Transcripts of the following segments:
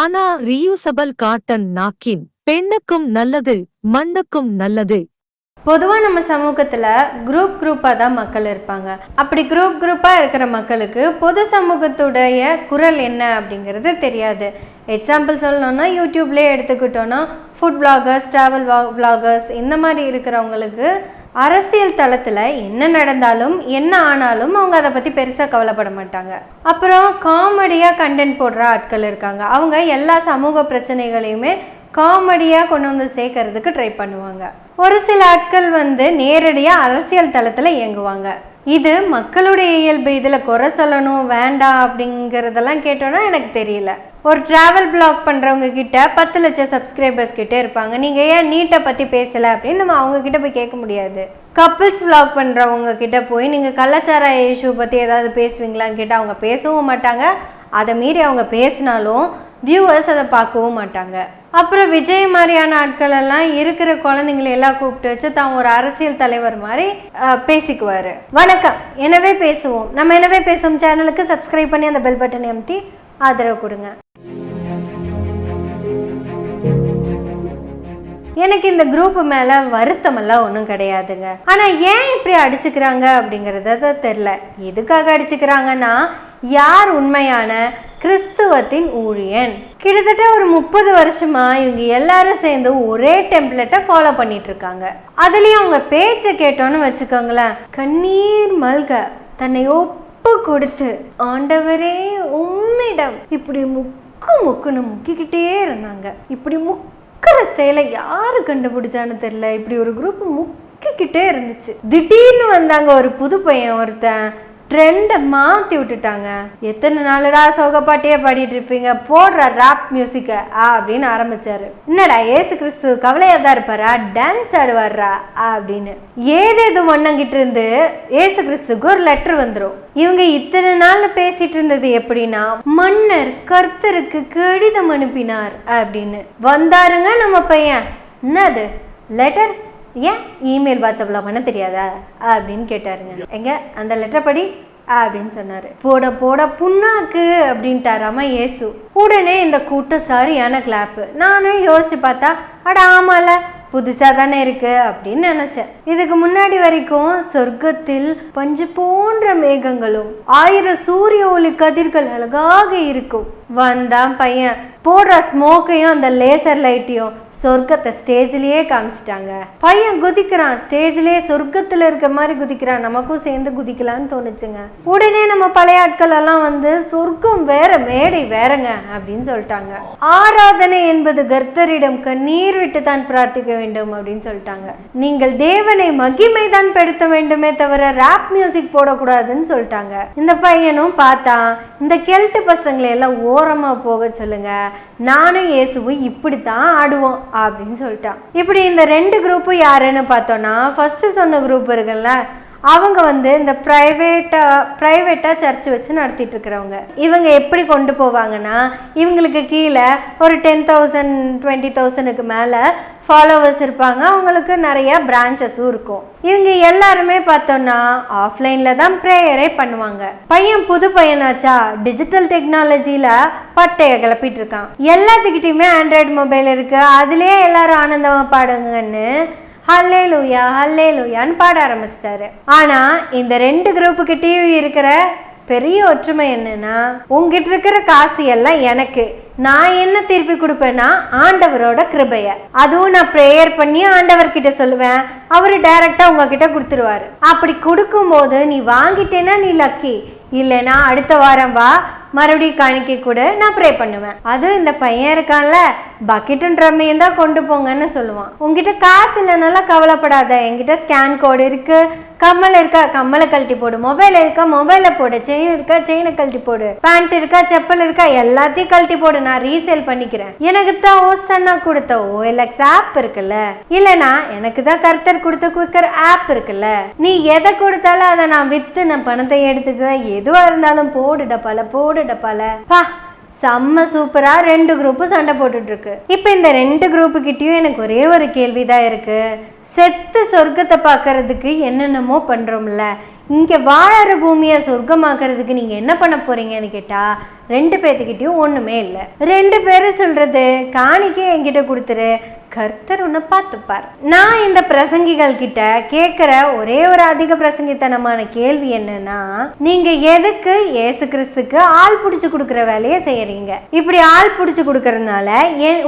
ஆனா reusable cotton நாக்கின் பெண்ணுக்கும் நல்லது மண்ணுக்கும் நல்லது. பொதுவாக நம்ம சமூகத்தில் குரூப் குரூப்பாக தான் மக்கள் இருப்பாங்க. அப்படி குரூப் குரூப்பாக இருக்கிற மக்களுக்கு பொது சமூகத்துடைய குரல் என்ன அப்படிங்கிறது தெரியாது. எக்ஸாம்பிள் சொல்லணும்னா யூடியூப்லேயே எடுத்துக்கிட்டோன்னா ஃபுட் vloggers ட்ராவல் vloggers இந்த மாதிரி இருக்கிறவங்களுக்கு அரசியல் தளத்தில் என்ன நடந்தாலும் என்ன ஆனாலும் அவங்க அதை பற்றி பெருசாக கவலைப்பட மாட்டாங்க. அப்புறம் காமெடியாக கண்டென்ட் போடுற ஆட்கள் இருக்காங்க. அவங்க எல்லா சமூக பிரச்சனைகளையுமே காமெடியாக கொண்டு வந்து சேர்க்கறதுக்கு ட்ரை பண்ணுவாங்க. ஒரு சில ஆட்கள் வந்து நேரடியாக அரசியல் தளத்தில் இயங்குவாங்க. இது மக்களுடைய இயல்பு இதில் குறை சொல்லணும் வேண்டாம் அப்படிங்கிறதெல்லாம் கேட்டோன்னா எனக்கு தெரியல. ஒரு ட்ராவல் பிளாக் பண்ணுறவங்க கிட்ட பத்து லட்சம் சப்ஸ்கிரைபர்ஸ் கிட்டே இருப்பாங்க. நீங்கள் ஏன் நீட்டை பற்றி பேசலை அப்படின்னு நம்ம அவங்கக்கிட்ட போய் கேட்க முடியாது. கப்பிள்ஸ் vlog பண்ணுறவங்க கிட்ட போய் நீங்கள் கலாச்சார இஷ்யூ பற்றி ஏதாவது பேசுவீங்களான்னு கேட்டால் அவங்க பேசவும் மாட்டாங்க. அதை மீறி அவங்க பேசினாலும் வியூவர்ஸ் அதை பார்க்கவும் மாட்டாங்க. அப்புறம் விஜய் மாதிரியான ஆட்கள் எல்லாம் இருக்கிற குழந்தைங்களை எல்லாம் கூப்பிட்டு வச்சு தான் ஒரு அரசியல் தலைவர் மாதிரி பேசிக்குவாரு. வணக்கம். எனவே பேசுவோம். நம்ம எனவே பேசுவோம் சேனலுக்கு சப்ஸ்கிரைப் பண்ணி அந்த பெல் பட்டனை அமுத்தி ஆதரவு கொடுங்க. எனக்கு இந்த குரூப் மேல வருத்தமெல்லாம் ஒன்றும் கிடையாதுங்க. ஆனா ஏன் இப்படி அடிச்சுக்கிறாங்க அப்படிங்கறத தெரில எதுக்காக அடிச்சுக்கிறாங்கன்னா யார் உண்மையான கிறிஸ்துவத்தின் ஊழியன். கிட்டத்தட்ட ஒரு முப்பது வருஷமா இவங்க எல்லாரும் சேர்ந்து ஒரே டெம்ப்ளேட்டை ஃபாலோ பண்ணிட்டு இருக்காங்க அதுலயும் அவங்க பேச்சை கேட்டோன்னு வச்சுக்கோங்களேன் கண்ணீர் மல்க தன்னை ஒப்பு கொடுத்து ஆண்டவரே உம்மிடம். இப்படி முக்கு முக்குன்னு முக்கிக்கிட்டே இருந்தாங்க. இப்படி முக்கிற ஸ்டைலை யாரு கண்டுபிடிச்சான்னு தெரியல. இப்படி ஒரு குரூப் முக்கிக்கிட்டே இருந்துச்சு. திடீர்னு வந்தாங்க ஒரு புது பையன் ஒருத்தன். ட்ரெண்டை மாற்றி விட்டுட்டாங்க. எத்தனை நாளடா சோகப்பாட்டியே பாடிட்டு இருப்பீங்க? போடுற ராப் மியூசிக்கை ஆ அப்படின்னு ஆரம்பிச்சாரு. என்னடா ஏசு கிறிஸ்து கவலையாக தான் இருப்பாரா? டான்ஸ் ஆடுவாரா? அப்படின்னு. ஏதேது மண்ணங்கிட்டு இருந்து ஏசு கிறிஸ்துக்கு ஒரு லெட்டர் வந்துடும் இவங்க இத்தனை நாள் பேசிட்டு இருந்தது எப்படின்னா மன்னர் கர்த்தருக்கு கடிதம் அனுப்பினார் அப்படின்னு. வந்தாருங்க நம்ம பையன். என்னது? லெட்டர் ஏன் இமெயில் வாட்ஸ்அப்பில் பண்ண தெரியாதா? அப்படின்னு கேட்டாருங்க. எங்க? அந்த லெட்டர் படி அப்படின்னு சொன்னார். போட போட புண்ணாக்கு அப்படின்ட்டாராம இயேசு உடனே இந்த கூட்டம் சரியான கிளாப்பு நானும் யோசிச்சு பார்த்தா அட ஆமால புதுசாக தானே இருக்கு அப்படின்னு நினச்சேன். இதுக்கு முன்னாடி வரைக்கும் சொர்க்கத்தில் பஞ்சு போன்ற மேகங்களும் ஆயிரம் சூரிய ஒளி கதிர்கள் அழகாக இருக்கும். வந்தான் பையன். போடுற ஸ்மோக்கையும் அந்த லேசர் லைட்டையும் சொர்க்கத்தை ஸ்டேஜ்லேயே காமிச்சிட்டாங்க. பையன் குதிக்கிறான். ஸ்டேஜ்லேயே சொர்க்கத்துல இருக்க மாதிரி குதிக்கிறான். நமக்கும் சேர்ந்து குதிக்கலான்னு தோணுச்சுங்க. உடனே நம்ம பழைய ஆட்கள் எல்லாம் வந்து சொர்க்கம் வேற மேடை வேறங்க அப்படின்னு சொல்லிட்டாங்க. ஆராதனை என்பது கர்த்தரிடம் கண்ணீர் விட்டு தான் பிரார்த்திக்க வேண்டும் அப்படின்னு சொல்லிட்டாங்க. நீங்கள் தேவனை மகிமை தான் படுத்த வேண்டுமே தவிர ராப் மியூசிக் போடக்கூடாதுன்னு சொல்லிட்டாங்க. இந்த பையனும் பார்த்தான். இந்த கெல்ட்டு பசங்களை எல்லாம் ஓ ஓரமாக போக சொல்லுங்க. நானும் இயேசுவும் இப்படித்தான் ஆடுவோம் அப்படின்னு சொல்லிட்டான். இப்படி இந்த ரெண்டு குரூப்பும் யாருன்னு பார்த்தோன்னா ஃபஸ்ட்டு சொன்ன குரூப் இருக்குல்ல அவங்க வந்து இந்த ப்ரைவேட்டாக ப்ரைவேட்டாக சர்ச் வச்சு நடத்திட்டு இருக்கிறவங்க இவங்க எப்படி கொண்டு போவாங்கன்னா இவங்களுக்கு கீழே ஒரு டென் தௌசண்ட் டுவெண்ட்டி தௌசண்ட்க்கு மேலே ஃபாலோவர்ஸ் இருப்பாங்க. அவங்களுக்கு நிறைய பிரான்ச்சஸும் இருக்கும். இவங்க எல்லாருமே பார்த்தோம்னா ஆஃப்லைனில் தான் ப்ரேயரே பண்ணுவாங்க. பையன் புது பையனாச்சா டிஜிட்டல் டெக்னாலஜியில் பட்டையை கிளப்பிட்டு இருக்கான் எல்லாத்துக்கிட்டையுமே ஆண்ட்ராய்டு மொபைல் இருக்குது அதுலேயே எல்லாரும் ஆனந்தமாக பாடுங்கன்னு ஹல்லே லூயா ஹல்லே லூயான்னு பாட ஆரம்பிச்சிட்டாரு. ஆனா இந்த ரெண்டு குரூப்புக்கிட்டேயும் இருக்கிற பெரிய ஒற்றுமை என்னன்னா உங்ககிட்ட இருக்கிற காசு எல்லாம் எனக்கு. நான் என்ன திருப்பி கொடுப்பேன்னா ஆண்டவரோட கிருபைய. அதுவும் நான் ப்ரேயர் பண்ணி ஆண்டவர்கிட்ட சொல்லுவேன். அவர் டைரக்டா உங்ககிட்ட கொடுத்துருவாரு. அப்படி கொடுக்கும்போது நீ வாங்கிட்டேன்னா நீ லக்கி இல்லைன்னா அடுத்த வாரம் வா மறுபடியும் காணிக்கை கூட நான் ப்ரே பண்ணுவேன். அதுவும் இந்த பையன் இருக்கான்ல பக்கெட்டும் ட்ரம்மையும் தான் கொண்டு போங்கன்னு சொல்லுவான். உங்ககிட்ட காசு இல்லைனால கவலைப்படாத. என்கிட்ட ஸ்கேன் கோடு இருக்கு கம்மல் இருக்கா? கம்மலை கழட்டி போடு. மொபைல் இருக்கா? மொபைலை போடு. செயின் இருக்கா? செயினை கழட்டி போடு. பேண்ட் இருக்கா? செப்பல் இருக்கா? எல்லாத்தையும் கழட்டி போடு. நான் ரீசேல் பண்ணிக்கிறேன். எனக்கு தான் ஓசன்னா கொடுத்த ஓஎல்எக்ஸ் ஆப் இருக்குல்ல. இல்லனா எனக்கு தான் கர்த்தர் கொடுத்த குக்கர் ஆப் இருக்குல்ல. நீ எதை கொடுத்தாலும் அதை நான் வித்து நான் பணத்தை எடுத்துக்குவேன். எதுவாக இருந்தாலும் போடுடா பல போடு. டப்பால பா செம்ம சூப்பரா ரெண்டு குரூப்பு சண்டை போட்டுட்டு இருக்கு இப்போ இந்த ரெண்டு குரூப்பு கிட்டயும் எனக்கு ஒரே ஒரு கேள்வி தான் இருக்கு. செத்து சொர்க்கத்தை பார்க்கறதுக்கு என்னென்னமோ பண்றோம்ல. இங்கே வாழற பூமியை சொர்க்கமாக்குறதுக்கு நீங்கள் என்ன பண்ண போறீங்கன்னு கேட்டால் ரெண்டு பேர்த்துக்கிட்டையும் ஒன்றுமே இல்லை. ரெண்டு பேரும் சொல்கிறது காணிக்கை என்கிட்ட கொடுத்துரு கர்த்தர் உன்னை பார்த்துப்பார். நான் இந்த பிரசங்கிகள் கிட்ட கேட்குற ஒரே ஒரு அதிக பிரசங்கித்தனமான கேள்வி என்னன்னா நீங்க எதுக்கு ஏசு கிறிஸ்துக்கு ஆள் பிடிச்சி கொடுக்குற வேலையை செய்யறீங்க? இப்படி ஆள் பிடிச்சி கொடுக்கறதுனால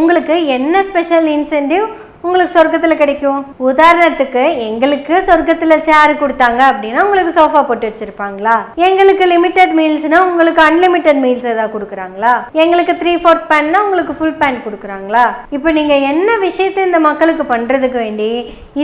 உங்களுக்கு என்ன ஸ்பெஷல் இன்சென்டிவ் உங்களுக்கு சொர்க்கத்தில் கிடைக்கும். உதாரணத்துக்கு எங்களுக்கு சொர்க்கத்தில் சேர் கொடுத்தாங்க அப்படின்னா உங்களுக்கு சோஃபா போட்டு வச்சிருப்பாங்களா? எங்களுக்கு லிமிடெட் மீல்ஸ்னா உங்களுக்கு அன்லிமிட்டெட் மீல்ஸ் ஏதாவது கொடுக்குறாங்களா? எங்களுக்கு த்ரீ ஃபோர்த் பேன்னா உங்களுக்கு ஃபுல் பேன் கொடுக்குறாங்களா? இப்போ நீங்கள் என்ன விஷயத்தை இந்த மக்களுக்கு பண்ணுறதுக்கு வேண்டி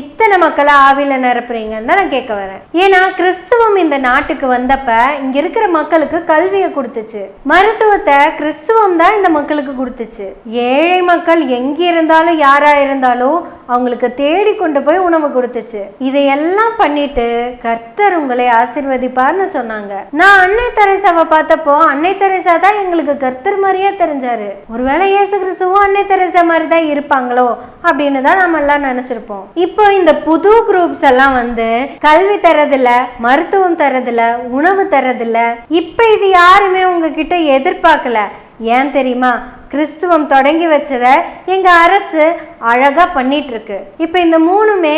இத்தனை மக்களை ஆவியில் நிரப்புறீங்கன்னு தான் நான் கேட்க வரேன். ஏன்னா கிறிஸ்துவம் இந்த நாட்டுக்கு வந்தப்ப இங்கே இருக்கிற மக்களுக்கு கல்வியை கொடுத்துச்சு. மருத்துவத்தை கிறிஸ்துவம் தான் இந்த மக்களுக்கு கொடுத்துச்சு. ஏழை மக்கள் எங்கே இருந்தாலும் யாராக இருந்தாலும் அவங்களுக்கு தேடி கொண்டு போய் உணவு கொடுத்துச்சு. இதையெல்லாம் பண்ணிட்டு கர்த்தர் உங்களை ஆசிர்வதிப்பார்னு சொன்னாங்க. நான் அன்னை தெரேசாவை பார்த்தப்போ அன்னை தெரேசா தான் எங்களுக்கு கர்த்தர் மாதிரியே தெரிஞ்சாரு. ஒருவேளை இயேசு கிறிஸ்துவும் அன்னை தெரேசா மாதிரி தான் இருப்பாங்களோ அப்படின்னு தான் நம்ம எல்லாம் நினைச்சிருப்போம். இப்போ இந்த புது குரூப்ஸ் எல்லாம் வந்து கல்வி தரதில்ல மருத்துவம் தரதில்ல உணவு தரதில்ல இப்போ இது யாருமே உங்ககிட்ட எதிர்பார்க்கல. ஏன் தெரியுமா? கிறிஸ்துவம் தொடங்கி வச்சதை எங்கள் அரசு அழகாக பண்ணிகிட்ருக்கு இப்போ இந்த மூணுமே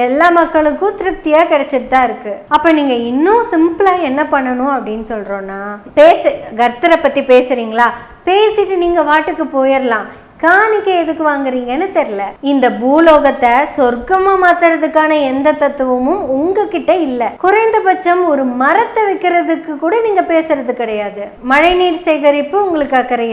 எல்லா மக்களுக்கும் திருப்தியாக கிடைச்சிட்டு தான் இருக்குது அப்போ நீங்கள் இன்னும் சிம்பிளாக என்ன பண்ணணும் அப்படின்னு சொல்கிறோன்னா பேசு கர்த்தரை பற்றி பேசுகிறீங்களா பேசிட்டு நீங்கள் வாட்டுக்கு போயிடலாம் காணிக்கை எதுக்கு வாங்குறீங்கன்னு தெரில இந்த பூலோகத்தை சொர்க்கமா மாத்துறதுக்கான எந்த தத்துவமும் உங்ககிட்ட இல்ல. குறைந்தபட்சம் ஒரு மரத்தை வைக்கிறதுக்கு கூட நீங்க பேசுறது கிடையாது. மழைநீர் சேகரிப்பு உங்களுக்கு அக்கறை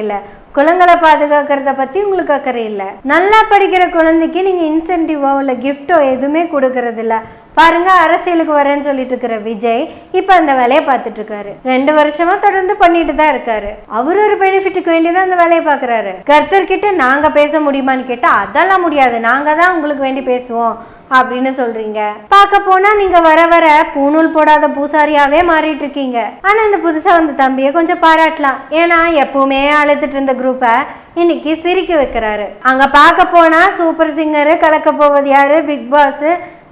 குழந்தைகளை பாதுகாக்கிறத பத்தி உங்களுக்கு அக்கறை இல்லை. நல்லா படிக்கிற குழந்தைக்கு நீங்க இன்சென்டிவோ இல்ல கிஃப்டோ எதுவுமே கொடுக்கறது இல்ல பாருங்க அரசியலுக்கு வரேன்னு சொல்லிட்டு இருக்கிற விஜய் இப்ப அந்த வேலையை பார்த்துட்டு இருக்காரு. ரெண்டு வருஷமா தொடர்ந்து பண்ணிட்டு தான் இருக்காரு. அவர் ஒரு பெனிஃபிட்டுக்கு வேண்டி தான் அந்த வேலையை பார்க்குறாரு. கர்த்தர் கிட்ட நாங்க பேச முடியுமான்னு கேட்டா அதெல்லாம் முடியாது. நாங்க தான் உங்களுக்கு வேண்டி பேசுவோம். அப்படின்னு சொல்றீங்க. பார்க்க போனா நீங்க வர வர பூணூல் போடாத பூசாரியாவே மாறிட்டு இருக்கீங்க. ஆனா இந்த புதுசா வந்த தம்பியை கொஞ்சம் பாராட்டலாம். ஏன்னா எப்பவுமே அழுத்துட்டு இருந்த குரூப்பை இன்னைக்கு சிரிக்க வைக்கிறாரு. அங்க பார்க்க போனா சூப்பர் சிங்கரு கலக்க போவது யாரு பிக் பாஸ்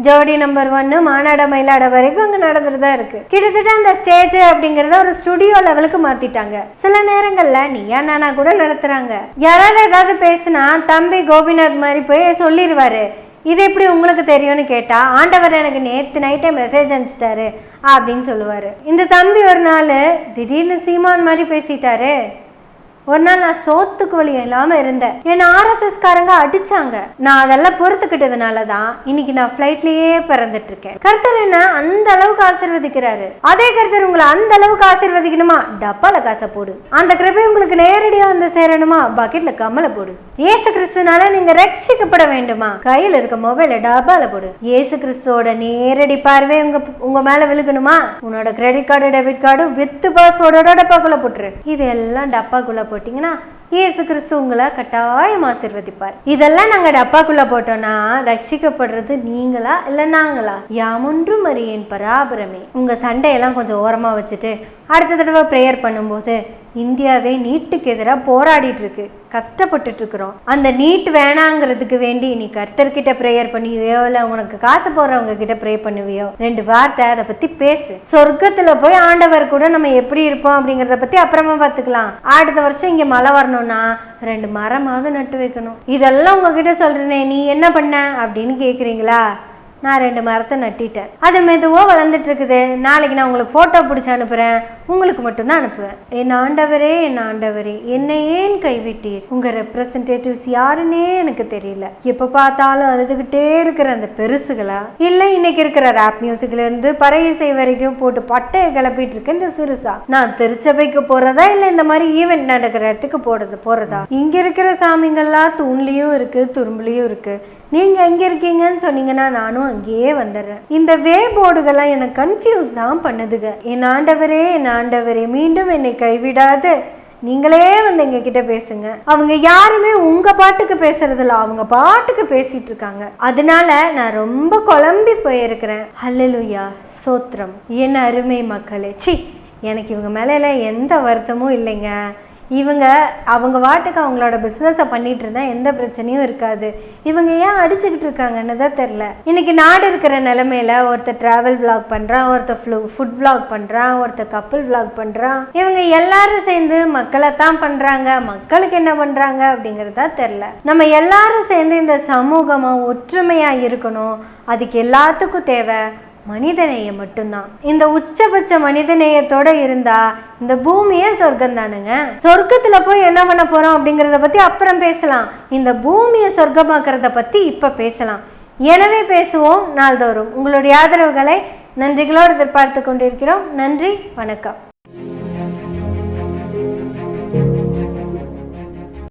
ஜோடி நம்பர் ஒன்னு மாநாட மயிலாட வரைக்கும் அங்க நடந்துட்டு தான் இருக்கு. கிட்டத்தட்ட அந்த ஸ்டேஜ் அப்படிங்கறத ஒரு ஸ்டுடியோ லெவலுக்கு மாத்திட்டாங்க. சில நேரங்கள்ல நீயா நானா கூட நடத்துறாங்க. யாராவது ஏதாவது பேசுனா தம்பி கோபிநாத் மாதிரி போய் சொல்லிடுவாரு இது எப்படி உங்களுக்கு தெரியும்னு கேட்டால் ஆண்டவர் எனக்கு நேற்று நைட்டே மெசேஜ் அனுப்பிச்சிட்டாரு அப்படின்னு சொல்லுவார். இந்த தம்பி ஒரு நாள் திடீர்னு சீமான் மாதிரி பேசிட்டாரு. ஒரு நாள் நான் சோத்துக்கு வழி இல்லாம இருந்தேன். என்ன ஆர்எஸ்எஸ் காரங்க அடிச்சாங்க. நான் அதெல்லாம் பொறுத்துக்கிட்டதுனால தான் இன்னைக்கு நான் ஃப்ளைட்லயே பிறந்துட்டு இருக்கேன் கர்த்தர் என்ன அந்த அளவுக்கு ஆசிர்வதிக்கிறாரு. அதே கர்த்தர் உங்களை அந்த அளவுக்கு ஆசீர்வதிக்கணுமா? டப்பால காசை போடு. அந்த கிருபை உங்களுக்கு நேரடியா வந்து சேரணுமா? பக்கெட்ல கமலை போடு. ஏசு கிறிஸ்துனால நீங்க ரட்சிக்கப்பட வேண்டுமா? கையில் இருக்க மொபைல டப்பால போடு. ஏசு கிறிஸ்துவோட நேரடி பார்வை உங்க உங்க மேல விழுகணுமா? உன்னோட credit card debit card with பாஸ்வேர்டோட டப்பாக்குள்ள போட்டுரு. இது எல்லாம் டப்பாக்குள்ள போட்டீங்கன்னா இயேசு கிறிஸ்து உங்களை கட்டாயம் ஆசிர்வதிப்பார். இதெல்லாம் நாங்க டப்பாக்குள்ள போட்டோம்னா ரட்சிக்கப்படுறது நீங்களா இல்லை நாங்களா? யாமொன்றும் அறியேன் பராபரமே. உங்க சண்டையெல்லாம் கொஞ்சம் ஓரமா வச்சுட்டு அடுத்த தடவை ப்ரேயர் பண்ணும்போது இந்தியாவே நீட்டுக்கு எதிராக போராடிட்டு இருக்கு. கஷ்டப்பட்டுட்டு இருக்கிறோம். அந்த நீட் வேணாங்கிறதுக்கு வேண்டி நீ கர்த்தர்கிட்ட ப்ரேயர் பண்ணுவியோ இல்லை உனக்கு காசு போடுறவங்க கிட்ட ப்ரே பண்ணுவியோ ரெண்டு வார்த்தை அதை பத்தி பேசு. சொர்க்கத்துல போய் ஆண்டவர் கூட நம்ம எப்படி இருப்போம் அப்படிங்கிறத பத்தி அப்புறமா பார்த்துக்கலாம். அடுத்த வருஷம் இங்க மழை வரணும் பண்ணணும்னா ரெண்டு மரமாவது நட்டு வைக்கணும். இதெல்லாம் உங்ககிட்ட சொல்றேனே நீ என்ன பண்ண அப்படின்னு கேட்குறீங்களா நான் ரெண்டு மரத்தை நட்டிட்டேன். அது மெதுவாக வளர்ந்துட்டு இருக்குது நாளைக்கு நான் உங்களுக்கு ஃபோட்டோ பிடிச்சி அனுப்புகிறேன் உங்களுக்கு மட்டும்தான் அனுப்புவேன். என் ஆண்டவரே என் ஆண்டவரே என்னை ஏன் கைவிட்டீர்? உங்கள் ரெப்ரசன்டேட்டிவ்ஸ் யாருன்னே எனக்கு தெரியல. எப்போ பார்த்தாலும் அழுதுகிட்டே இருக்கிற அந்த பெருசுகளா? இல்லை இன்னைக்கு இருக்கிற ரேப் மியூசிக்லேருந்து பறைய பறை இசை வரைக்கும் போட்டு பட்டையை கிளப்பிட்டு இருக்க இந்த சிறுசா? நான் திருச்சபைக்கு போகிறதா இல்லை இந்த மாதிரி ஈவெண்ட் நடக்கிற இடத்துக்கு போறது போகிறதா இங்கே இருக்கிற சாமிங்கள்லாம் தூண்லேயும் இருக்குது துரும்புலேயும் இருக்குது நீங்கள் எங்கே இருக்கீங்கன்னு சொன்னீங்கன்னா நானும் அங்கேயே வந்துடுறேன். இந்த வே போர்டுகள்லாம் எனக்கு கன்ஃபியூஸ் தான் பண்ணுதுங்க என் ஆண்டவரே என் ஆண்டவரே மீண்டும் என்னை கைவிடாது. நீங்களே வந்து எங்க கிட்ட பேசுங்க. அவங்க யாருமே உங்க பாட்டுக்கு பேசுறதில்ல அவங்க பாட்டுக்கு பேசிட்டு இருக்காங்க. அதனால நான் ரொம்ப குழம்பி போயிருக்கிறேன். ஹல்லலுயா சோத்திரம். என் அருமை மக்களே. சி எனக்கு இவங்க மேலே எல்லாம் எந்த வருத்தமும் இல்லைங்க. இவங்க அவங்க வாட்டுக்கு அவங்களோட பிஸ்னஸை பண்ணிட்டு இருந்தா எந்த பிரச்சனையும் இருக்காது. இவங்க ஏன் அடிச்சுக்கிட்டு இருக்காங்கன்னு தான் தெரில. இன்னைக்கு நாடு இருக்கிற நிலமையில ஒருத்தர் டிராவல் விளாக் பண்ணுறான் ஒருத்தர் ஃப்ளூ ஃபுட் விளாக் பண்ணுறான் ஒருத்தர் கப்பல் விளாக் பண்ணுறான் இவங்க எல்லாரும் சேர்ந்து மக்களை தான் பண்ணுறாங்க மக்களுக்கு என்ன பண்ணுறாங்க அப்படிங்கிறது தான் தெரில. நம்ம எல்லாரும் சேர்ந்து இந்த சமூகமாக ஒற்றுமையாக இருக்கணும். அதுக்கு எல்லாத்துக்கும் தேவை மனிதநேயம் மட்டும்தான். இந்த உச்சபட்ச மனிதநேயத்தோட இருந்தா இந்த பூமியே சொர்க்கம் தானுங்க சொர்க்கத்துல போய் என்ன பண்ண போறோம் அப்படிங்கிறத பத்தி அப்புறம் பேசலாம். இந்த பூமியை சொர்க்கமாக்குறத பத்தி இப்ப பேசலாம். எனவே பேசுவோம் நாள்தோறும். உங்களுடைய ஆதரவுகளை நன்றிகளோடு எதிர்பார்த்து கொண்டிருக்கிறோம். நன்றி வணக்கம்.